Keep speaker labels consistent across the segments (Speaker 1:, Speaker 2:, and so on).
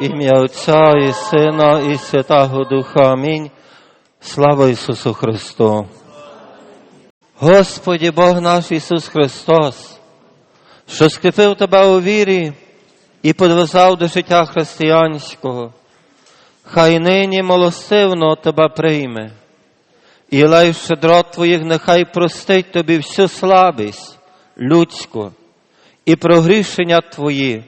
Speaker 1: Ім'я Отця і Сина, і Святого Духа. Амінь. Слава Ісусу Христу. Господі Бог наш Ісус Христос, що скріпив тебе у вірі і подвизав до життя християнського, хай нині милостивно тебе прийме, і лей щедрот Твоїх нехай простить тобі всю слабість людську і прогрішення Твої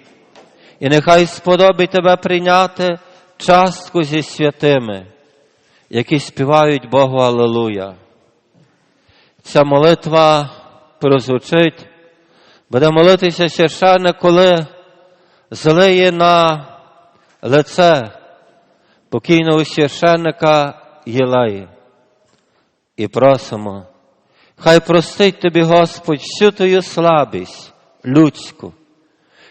Speaker 1: і нехай сподобить тебе прийняти частку зі святими, які співають Богу Аллилуйя. Ця молитва прозвучить, буде молитися священник, коли злиє на лице покійного священника Єлеї. І просимо, хай простить тобі Господь всю твою слабість людську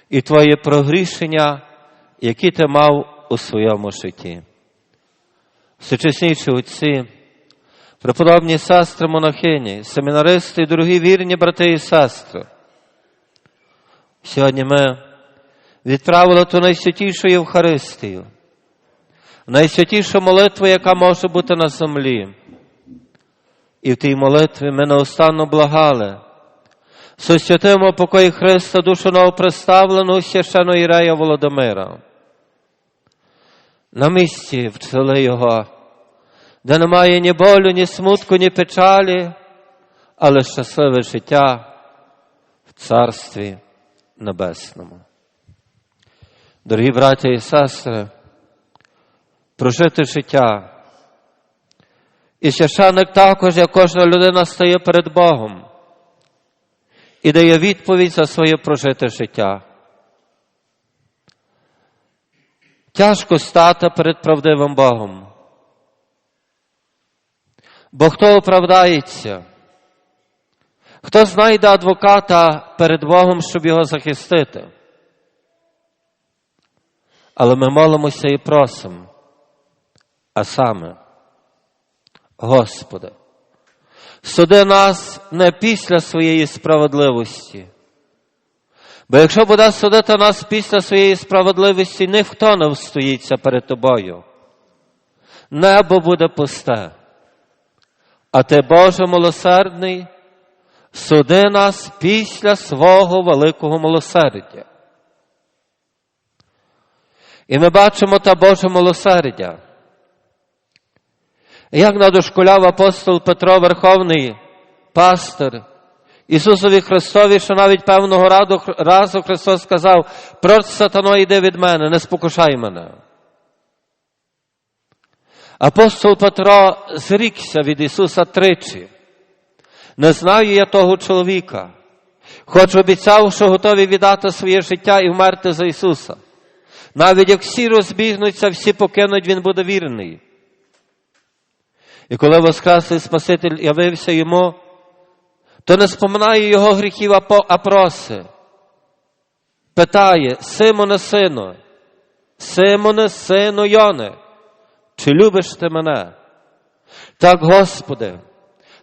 Speaker 1: і твоє прогрішення, які ти мав у своєму житті. Всечесніші отці, преподобні сестри монахині, семінаристи і дорогі вірні брати і сестри. Сьогодні ми відправили ту найсвятішу Євхаристію, найсвятішу молитву, яка може бути на землі. І в тій молитві ми неостанно благали. Сосвятимо покої Христа душу новоприставленого священого Ірея Володимира. На місці вчили його, де немає ні болю, ні смутку, ні печалі, але щасливе життя в Царстві Небесному. Дорогі браті і сестри, прожити життя. І священник також, як кожна людина стає перед Богом і дає відповідь за своє прожите життя. Тяжко стати перед правдивим Богом. Бо хто оправдається, хто знайде адвоката перед Богом, щоб його захистити? Але ми молимося і просимо, а саме, Господи, суди нас не після своєї справедливості. Бо якщо буде судити нас після своєї справедливості, ніхто не встоїться перед тобою. Небо буде пусте. А ти, Боже милосердний, суди нас після свого великого милосердя. І ми бачимо та Боже милосердя. Як надошкуляв апостол Петро Верховний пастир Ісусові Христові, що навіть певного разу Христос сказав, проч сатано йди від мене, не спокушай мене. Апостол Петро зрікся від Ісуса тричі. Не знаю я того чоловіка, хоч обіцяв, що готові віддати своє життя і вмерти за Ісуса. Навіть як всі розбігнуться, всі покинуть, Він буде вірний. І коли Воскреслий Спаситель явився йому, то не споминає його гріхів, а проси. Питає, Симоне, сину, Симоне, сину Йоне, чи любиш ти мене? Так, Господи,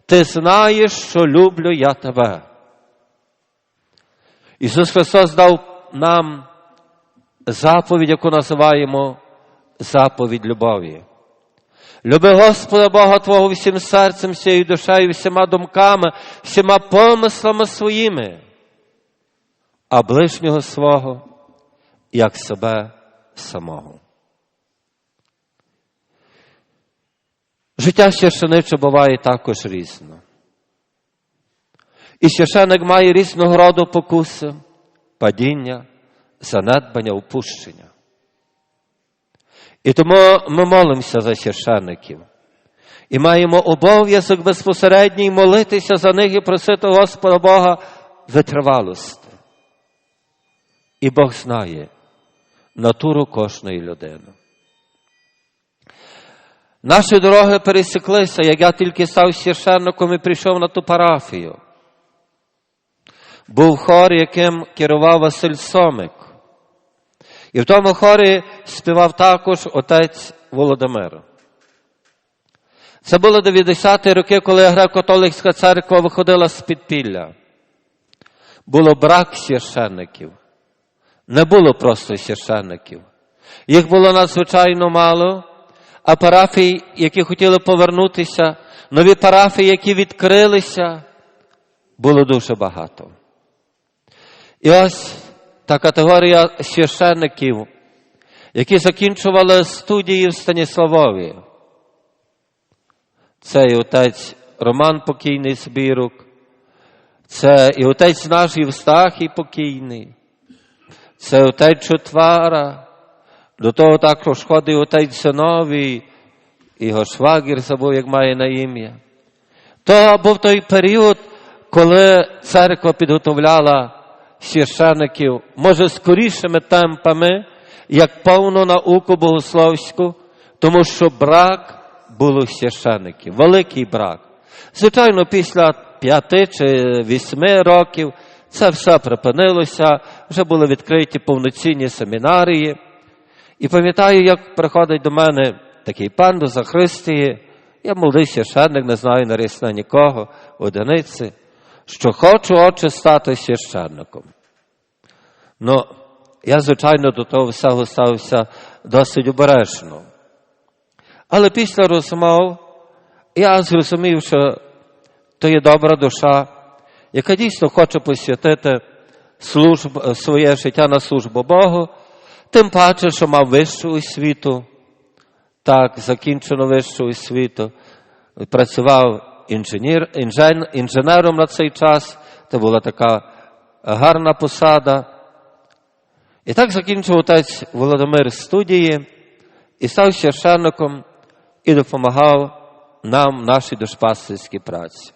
Speaker 1: ти знаєш, що люблю я тебе. Ісус Христос дав нам заповідь, яку називаємо заповідь любові. Люби Господа Бога Твого всім серцем, всією душею, всіма думками, всіма помислами своїми, а ближнього свого, як себе самого. Життя священиче буває також різно. І священик має різного роду покуси, падіння, занедбання, упущення. І тому ми молимося за священників. І маємо обов'язок безпосередній молитися за них і просити Господа Бога витривалості. І Бог знає натуру кожної людини. Наші дороги пересіклися, як я тільки став священником і прийшов на ту парафію. Був хор, яким керував Василь Сомик. І в тому хорі співав також отець Володимир. Це було 90-ті роки, коли греко-католицька церква виходила з підпілля. Було брак священників. Не було просто священників. Їх було надзвичайно мало, а парафій, які хотіли повернутися, нові парафії, які відкрилися, було дуже багато. І ось та категорія священників, які закінчували студії в Станіславові. Це і отець Роман Покійний Збірук, це і отець наш Євстахій Покійний, це отець Чотвара, до того також ходить отець Зиновій, його швагір забув, як має на ім'я. То був той період, коли церква підготовляла священиків, може, скорішими темпами, як повну науку богословську, тому що брак було священиків, великий брак. Звичайно, після п'яти чи вісьми років це все припинилося, вже були відкриті повноцінні семінарії. І пам'ятаю, як приходить до мене такий пан до Захристії, я молодий священник, не знаю нарісна нікого, одиниці, що хочу, отче, стати священником. Ну, я, звичайно, до того всього ставився досить обережно. Але після розмов я зрозумів, що то є добра душа, яка дійсно хоче посвятити служб, своє життя на службу Богу, тим паче, що мав вищу освіту, так, закінчено вищу освіту, працював інженер, інжен, інженером на цей час, це була така гарна посада. І так закінчив отець Володимир студії і став священником і допомагав нам в нашій душпастерській праці.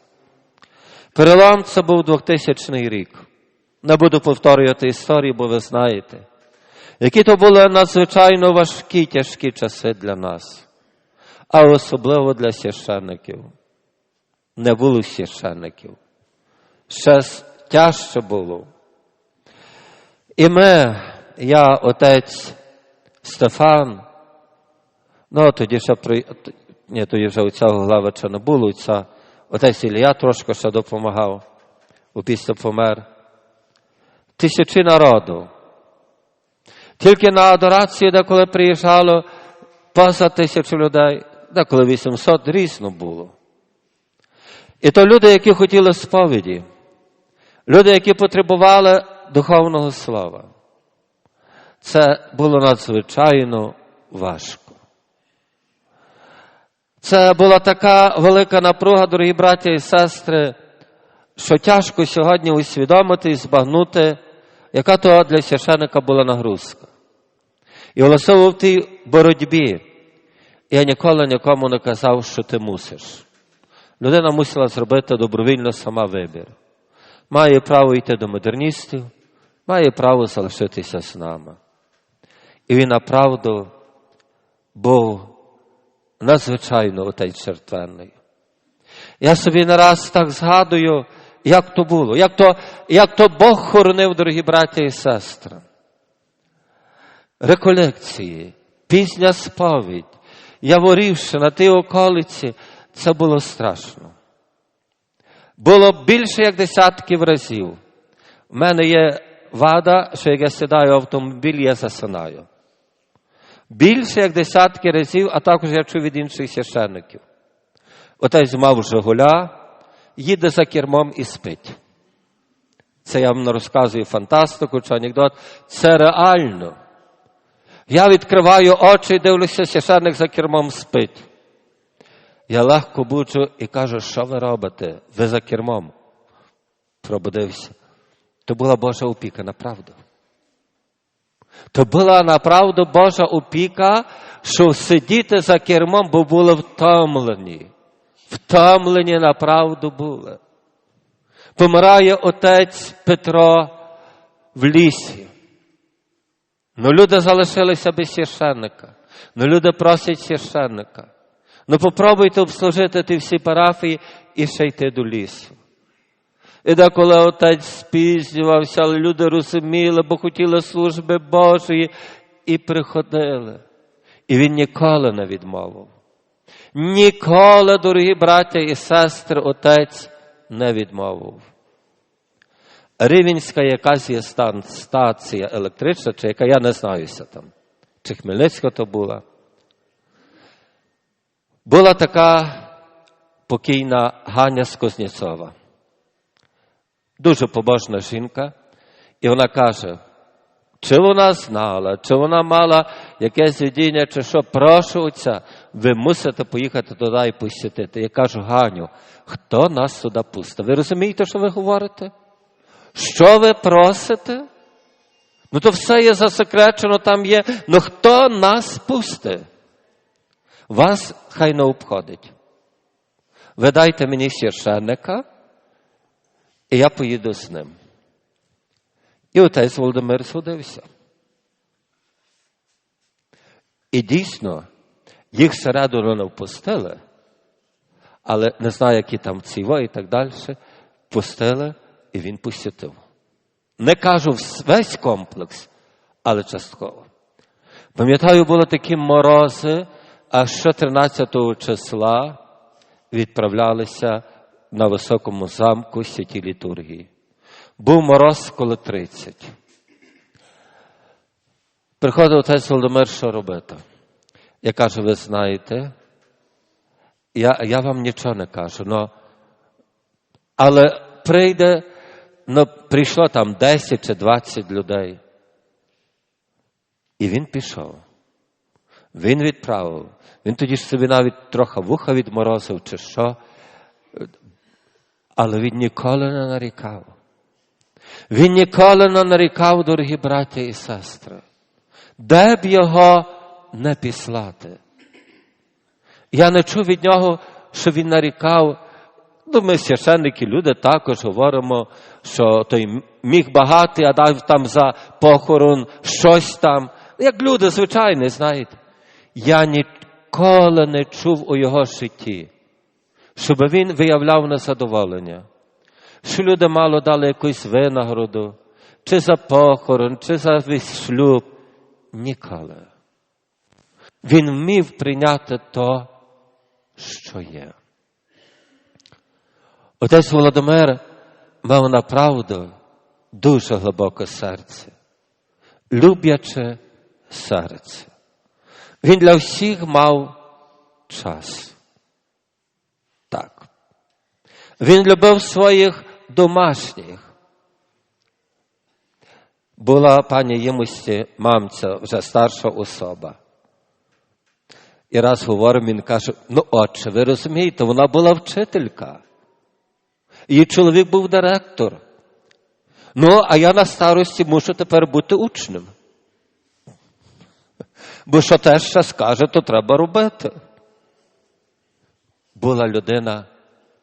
Speaker 1: Перелом це був 2000 рік. Не буду повторювати історію, бо ви знаєте, які то були надзвичайно важкі, тяжкі часи для нас, а особливо для священників. Не було священників. Ще тяжче було. І ми, я, отець Стефан, ну тоді ще при... Ні, тоді вже у цього главича не було, ця отець Ілля трошки ще допомагав, після помер. Тисячі народу. Тільки на адорацію, деколи приїжджало поза тисячу людей, деколи 800, різно було. І то люди, які хотіли сповіді, люди, які потребували духовного слова. Це було надзвичайно важко. Це була така велика напруга, дорогі браття і сестри, що тяжко сьогодні усвідомити і збагнути, яка то для священика була нагрузка. І особливо в тій боротьбі я ніколи нікому не казав, що ти мусиш. Людина мусила зробити добровільно сама вибір. Має право йти до модерністів, має право залишитися з нами. І він направду був надзвичайно отець чертвенний. Я собі не раз так згадую, як то було, як то, як то Бог хоронив, дорогі браття і сестри. Реколекції, пізня сповідь, яворівши на тій околиці, це було страшно. Було більше як десятків разів. У мене є вада, що як я сідаю в автомобіль, я засинаю. Більше як десятки разів, а також я чув від інших священників. Отець мав Жигуля, їде за кермом і спить. Це я вам розказую фантастику чи анекдот. Це реально. Я відкриваю очі і дивлюся, священник за кермом спить. Я легко буджу і кажу, що ви робите? Ви за кермом. Пробудився. То була Божа опіка, направду. То була направду Божа опіка, що сидіти за кермом, бо були втомлені. Втомлені направду були. Помирає отець Петро в лісі. Ну люди залишилися без священника. Ну люди просять священника. Ну попробуйте обслужити ті всі парафії і ще йти до лісу. І деколи отець спізнювався, але люди розуміли, бо хотіли служби Божої і приходили. І він ніколи не відмовив. Ніколи, дорогі браття і сестри, отець не відмовив. Рівенська якась є стація електрична, чи яка я не знаюся там. чи Хмельницька то була. Була така покійна Ганя Скознєцова. Дуже побожна жінка, і вона каже, чи вона знала, чи вона мала якесь видіння, чи що, прошу отця, ви мусите поїхати туди і посвятити. Я кажу, Ганю, хто нас туди пустив? Ви розумієте, що ви говорите? Що ви просите? Ну то все є засекречено, там є. Ну хто нас пустить? Вас хай не обходить. Ви дайте мені священника, і я поїду з ним. І отець Володимир судився. І дійсно, їх всередину не впустили, але не знаю, які там ціво і так далі, пустили, і він посвятив. Не кажу весь комплекс, але частково. Пам'ятаю, були такі морози, аж 14 числа відправлялися на високому замку святі літургії. Був мороз коло 30. Приходив отець Володимир, що робити? Я кажу, ви знаєте, я я вам нічого не кажу, но, але прийде, ну, прийшло там 10 чи 20 людей. І він пішов. Він відправив. Він тоді собі навіть трохи вуха відморозив, чи що, але він ніколи не нарікав. Він ніколи не нарікав, дорогі браття і сестри, де б його не післати. Я не чув від нього, що він нарікав. Ну, ми священники, люди також говоримо, що той міг багати, а дав там за похорон щось там. Як люди, звичайні, знаєте. Я ніколи не чув у його житті, щоб він виявляв незадоволення що люди мало дали якусь винагороду, чи за похорон, чи за весь шлюб. Ніколи. Він вмів прийняти то, що є. Отець Володимир мав направду дуже глибоке серце, любляче серце. Він для всіх мав час. Так. Він любив своїх домашніх. Була пані Ємусі мамця, вже старша особа. І раз говорив, він каже: ну, отче, ви розумієте, вона була вчителька. Її чоловік був директор. Ну, а я на старості мушу тепер бути учнем. Бо що теж ще скаже, то треба робити. Була людина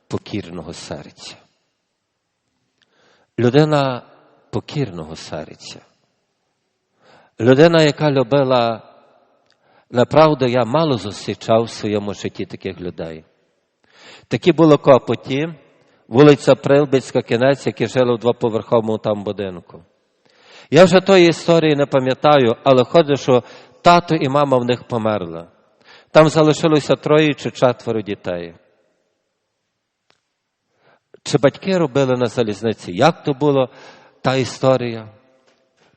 Speaker 1: покірного серця людина покірного серця. Людина, яка любила, направду, я мало зустрічав в своєму житті таких людей. Такі були копоті, вулиця Прилбицька, кінець, які жили в двоповерховому там будинку. Я вже тої історії не пам'ятаю, але ходить, що тато і мама в них померли. Там залишилося троє чи четверо дітей. Чи батьки робили на залізниці? Як то було та історія?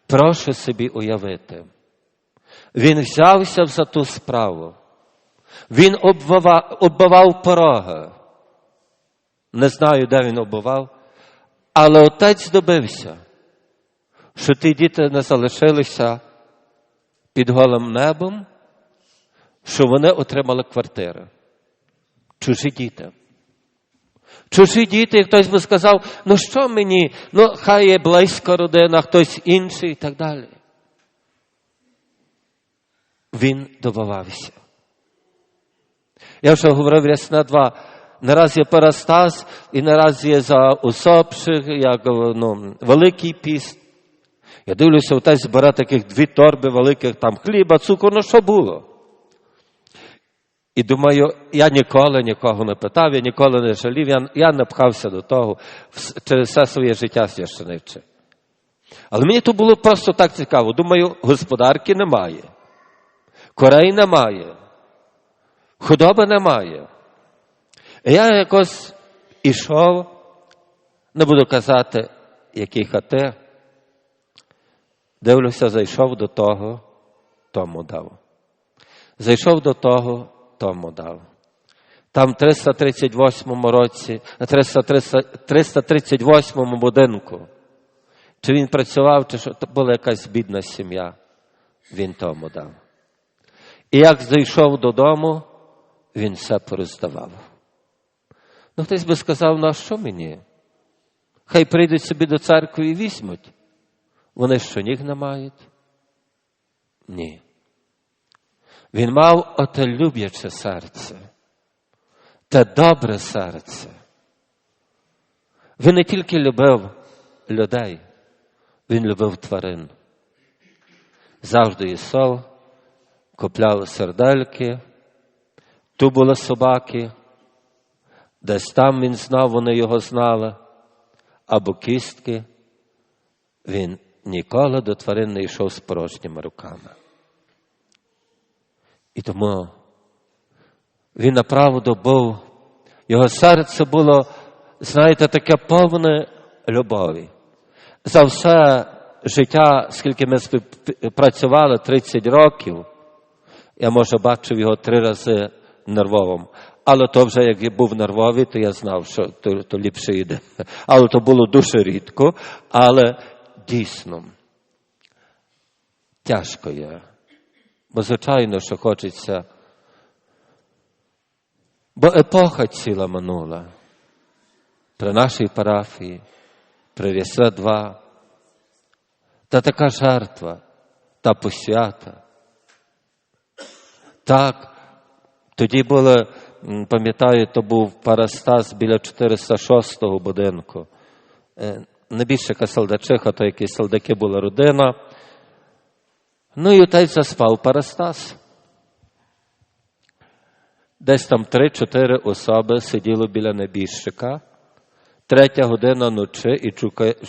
Speaker 1: Прошу собі уявити. Він взявся за ту справу. Він оббивав, оббивав пороги. Не знаю, де він оббивав, але отець добився, що ті діти не залишилися під голим небом, що вони отримали квартири. Чужі діти. Чужі діти, хтось би сказав, ну що мені, ну хай є близька родина, хтось інший і так далі. Він добавався. Я вже говорив рясна два. Нараз є Парастас і нараз є за усопших, як ну, Великий піст. Я дивлюся, отець бере таких дві торби великих, там хліба, цукру, ну що було? І думаю, я ніколи нікого не питав, я ніколи не жалів, я, я не пхався до того через все своє життя священиче. Але мені то було просто так цікаво. Думаю, господарки немає, корей немає, худоби немає. І я якось ішов, не буду казати, які хати, дивлюся, зайшов до того, тому дав. Зайшов до того, тому дав. Там в 338 році, 300, 300, 338 будинку. Чи він працював, чи що то була якась бідна сім'я, він тому дав. І як зайшов додому, він все пороздавав. Ну, хтось би сказав, ну а що мені? Хай прийдуть собі до церкви і візьмуть. Вони що ніг не мають? Ні. Він мав оте любляче серце, те добре серце. Він не тільки любив людей, він любив тварин. Завжди їсов, купляв сердельки, ту були собаки, десь там він знав, вони його знали, або кістки. Він ніколи до тварин не йшов з порожніми руками. І тому він направду був, його серце було, знаєте, таке повне любові. За все життя, скільки ми працювали, 30 років, я, може, бачив його три рази нервовим. Але то вже як був нервовий, то я знав, що то, то ліпше йде. Але то було дуже рідко, але дійсно тяжко є. Бо, звичайно, що хочеться. Бо епоха ціла минула. При нашій парафії, при Рісве 2, та така жертва, та посвята. Так, тоді було, пам'ятаю, то був Парастас біля 406-го будинку. Не більше яка солдачиха, то які солдаки була родина. Ну і отець заспав Парастас. Десь там три-чотири особи сиділи біля небіжчика. Третя година ночі і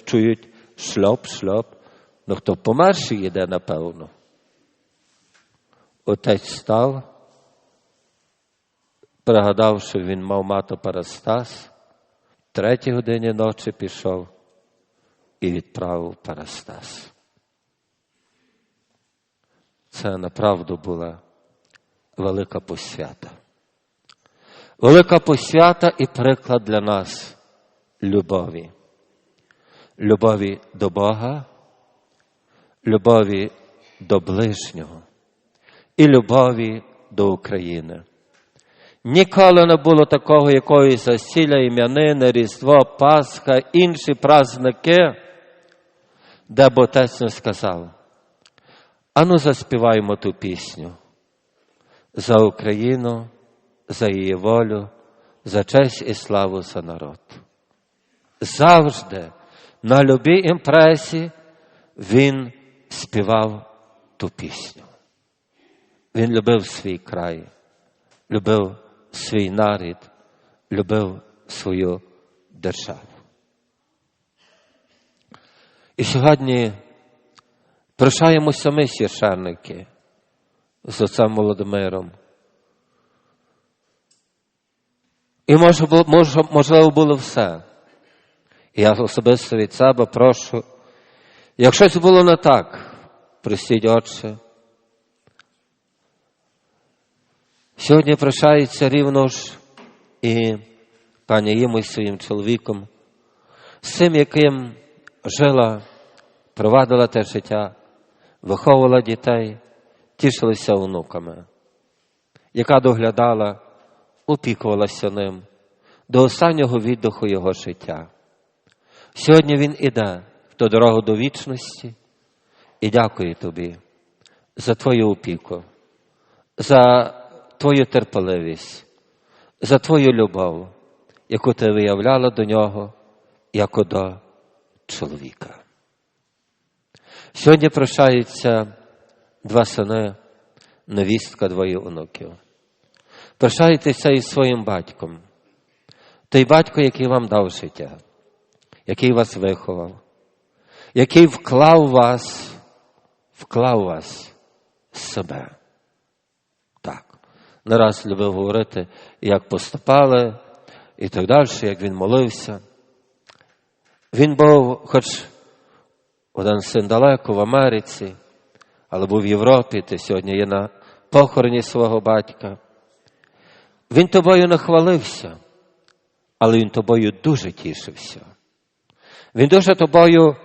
Speaker 1: чують шльоп-шльоп. Ну хто померший йде, напевно. Отець став, пригадав, що він мав мати Парастас, в третій годині ночі пішов і відправив Парастас. Це направду була велика посвята. Велика посвята і приклад для нас любові. Любові до Бога, любові до ближнього і любові до України. Ніколи не було такого якоїсь засілля, ім'янини, Різдво, Пасха, інші праздники, де б отець сказав. Ану заспіваємо ту пісню за Україну, за її волю, за честь і славу за народ. Завжди на любій імпресі він співав ту пісню. Він любив свій край, любив свій нарід, любив свою державу. І сьогодні прощаємося ми, священники, з отцем Володимиром. І може, може, можливо було все. І я особисто від себе прошу, якщо щось було не так, простіть Отче. Сьогодні прощається рівно ж і пані Їмой своїм чоловіком, з цим, яким жила, провадила те життя, виховувала дітей, тішилася онуками, яка доглядала, опікувалася ним до останнього віддиху його життя. Сьогодні він іде в ту дорогу до вічності і дякую тобі за твою опіку, за твою терпеливість, за твою любов, яку ти виявляла до нього, як до чоловіка. Сьогодні прощаються два сини, невістка двоє онуків. Прощайтеся із своїм батьком, той батько, який вам дав життя, який вас виховав, який вклав вас, вклав вас в себе. Так. Не раз любив говорити, як поступали, і так далі, як він молився. Він був, хоч один син далеко в Америці, але був в Європі, ти сьогодні є на похороні свого батька. Він тобою не хвалився, але він тобою дуже тішився. Він дуже тобою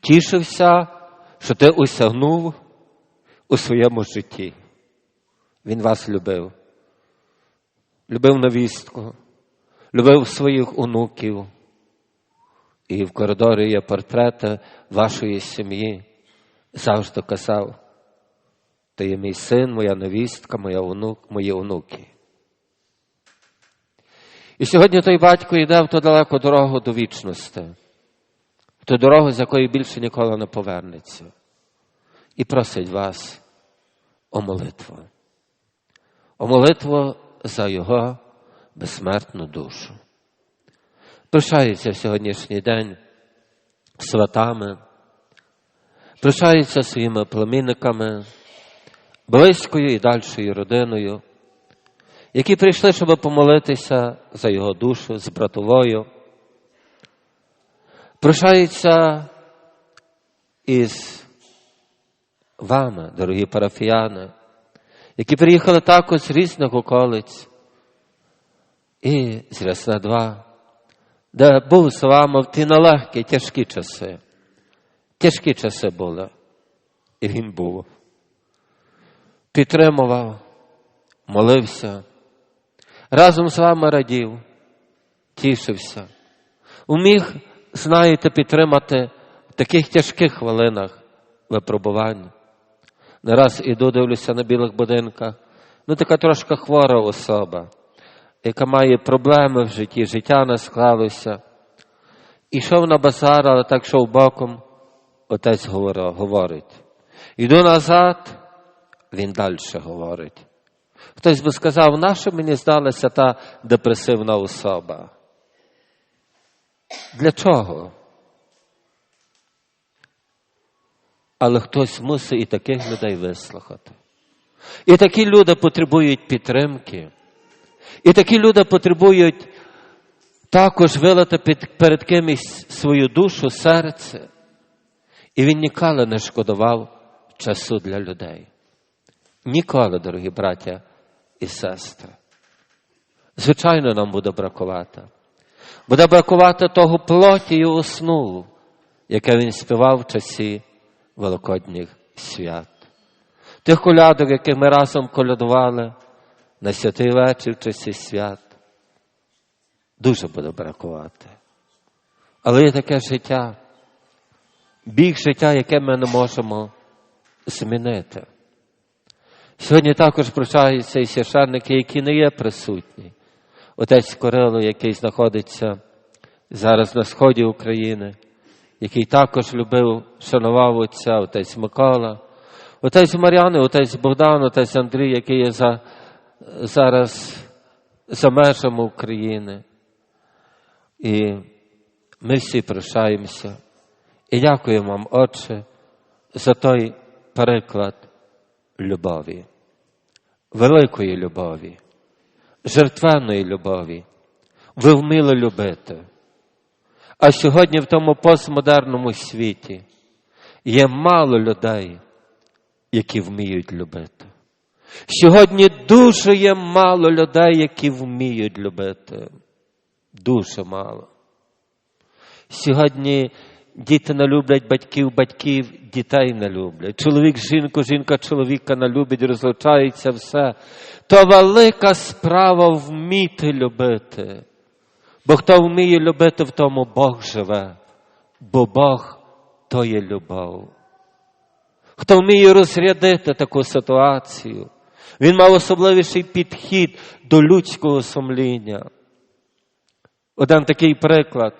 Speaker 1: тішився, що ти осягнув у своєму житті. Він вас любив. Любив навістку, любив своїх онуків. І в коридорі є портрети вашої сім'ї. Завжди казав, ти є мій син, моя невістка, моя онук, мої онуки. І сьогодні той батько йде в ту далеку дорогу до вічності, в ту дорогу, з якої більше ніколи не повернеться, і просить вас о молитву, о молитву за його безсмертну душу. Прощається в сьогоднішній день сватами, прощається своїми племінниками, близькою і дальшою родиною, які прийшли, щоб помолитися за його душу з братовою. Прощається із вами, дорогі парафіяни, які приїхали також з різних околиць і з Рясна 2, де був з вами в ті нелегкі, тяжкі часи. Тяжкі часи були, і він був. Підтримував, молився, разом з вами радів, тішився. Уміг, знаєте, підтримати в таких тяжких хвилинах випробувань. Не раз іду, дивлюся на білих будинках. Ну, така трошки хвора особа, яка має проблеми в житті, життя не склалося. Ішов на базар, але так йшов боком, отець говорить. Йду назад, він далі говорить. Хтось би сказав, нащо мені здалася та депресивна особа? Для чого? Але хтось мусить і таких людей вислухати. І такі люди потребують підтримки. І такі люди потребують також вилити перед кимось свою душу, серце. І він ніколи не шкодував часу для людей. Ніколи, дорогі браття і сестри. Звичайно, нам буде бракувати. Буде бракувати того плоті і основу, яке він співав в часі Великодніх свят. Тих колядок, яких ми разом колядували на святий вечір в часі свят, дуже буде бракувати. Але є таке життя, біг життя, яке ми не можемо змінити. Сьогодні також прощаються і священники, які не є присутні. Отець Корило, який знаходиться зараз на сході України, який також любив, шанував отця, отець Микола, отець Мар'яни, отець Богдан, отець Андрій, який є за, зараз за межами України. І ми всі прощаємося. І дякуємо вам, Отче, за той переклад любові, великої любові, жертвенної любові. Ви вміли любити. А сьогодні в тому постмодерному світі є мало людей, які вміють любити. Сьогодні дуже є мало людей, які вміють любити. Дуже мало. Сьогодні діти не люблять батьків, батьків дітей не люблять. Чоловік, жінку, жінка, чоловіка не любить, розлучається все. То велика справа вміти любити. Бо хто вміє любити, в тому Бог живе, бо Бог то є любов. Хто вміє розрядити таку ситуацію, він мав особливіший підхід до людського сумління. Один такий приклад.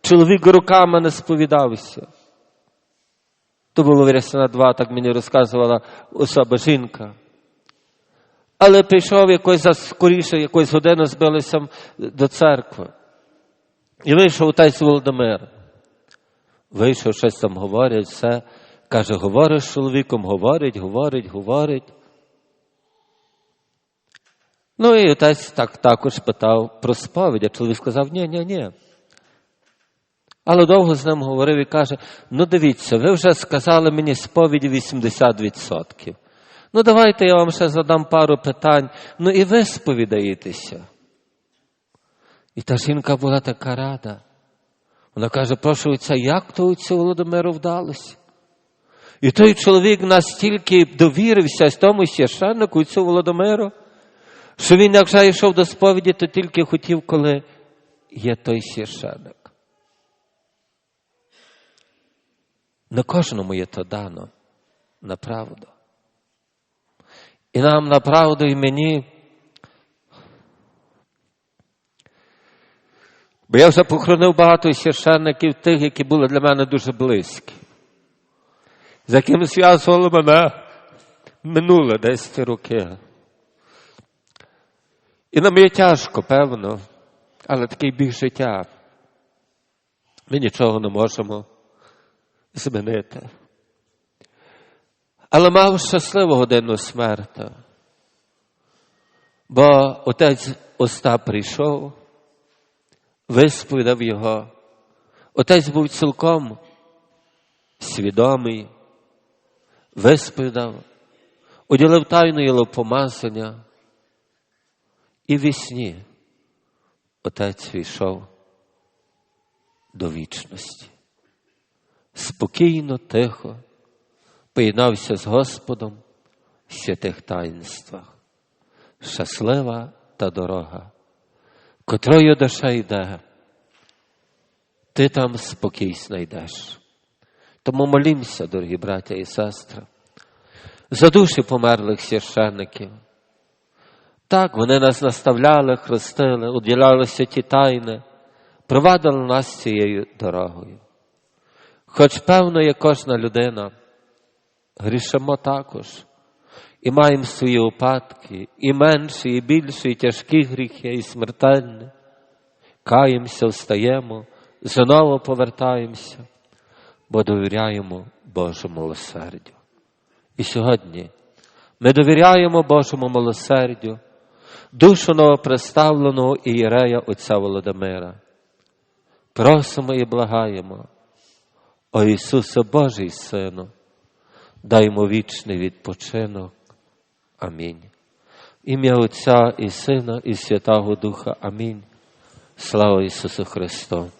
Speaker 1: Чоловік руками не сповідався. То було Вірясина 2, так мені розказувала особа жінка. Але прийшов якось скоріше, якось годину збилися до церкви. І вийшов отець Володимир. Вийшов, щось там говорять, все. Каже, говориш з чоловіком, говорить, говорить, говорить. Ну і отець так, також питав про сповідь, а чоловік сказав, ні, ні, ні. Але довго з ним говорив і каже: ну дивіться, ви вже сказали мені сповіді 80%. Ну, давайте я вам ще задам пару питань. Ну і ви сповідаєтеся. І та жінка була така рада. Вона каже, прошу отця, як то отцю Володимиру вдалося? І той чоловік настільки довірився тому священнику, отцю Володимиру, що він, як йшов до сповіді, то тільки хотів, коли є той священник. Не кожному є то дано на правду. І нам на правду і мені. Бо я вже похоронив багато священників тих, які були для мене дуже близькі, з яким зв'язувало мене минуле десь ті роки. І нам є тяжко, певно, але такий біг життя. Ми нічого не можемо змінити. Але мав щасливу годину смерти, бо отець Остап прийшов, висповідав його. Отець був цілком свідомий, висповідав, уділив тайну єлопомазання, і в сні отець війшов до вічності. Спокійно, тихо поєднався з Господом в святих таїнствах. Щаслива та дорога, котрою душа йде, ти там спокій знайдеш. Тому молімося, дорогі браття і сестри, за душі померлих священників. Так, вони нас наставляли, хрестили, уділяли святі тайни, провадили нас цією дорогою. Хоч, певно, є кожна людина, грішимо також, і маємо свої опадки, і менші, і більші, і тяжкі гріхи, і смертельні. Каємося, встаємо, знову повертаємося, бо довіряємо Божому милосердю. І сьогодні ми довіряємо Божому милосердю, душу представленого ієрея Отця Володимира. Просимо і благаємо, о Ісусе Божий Сину, даймо вічний відпочинок. Амінь. Ім'я Отця і Сина, і Святого Духа. Амінь. Слава Ісусу Христу!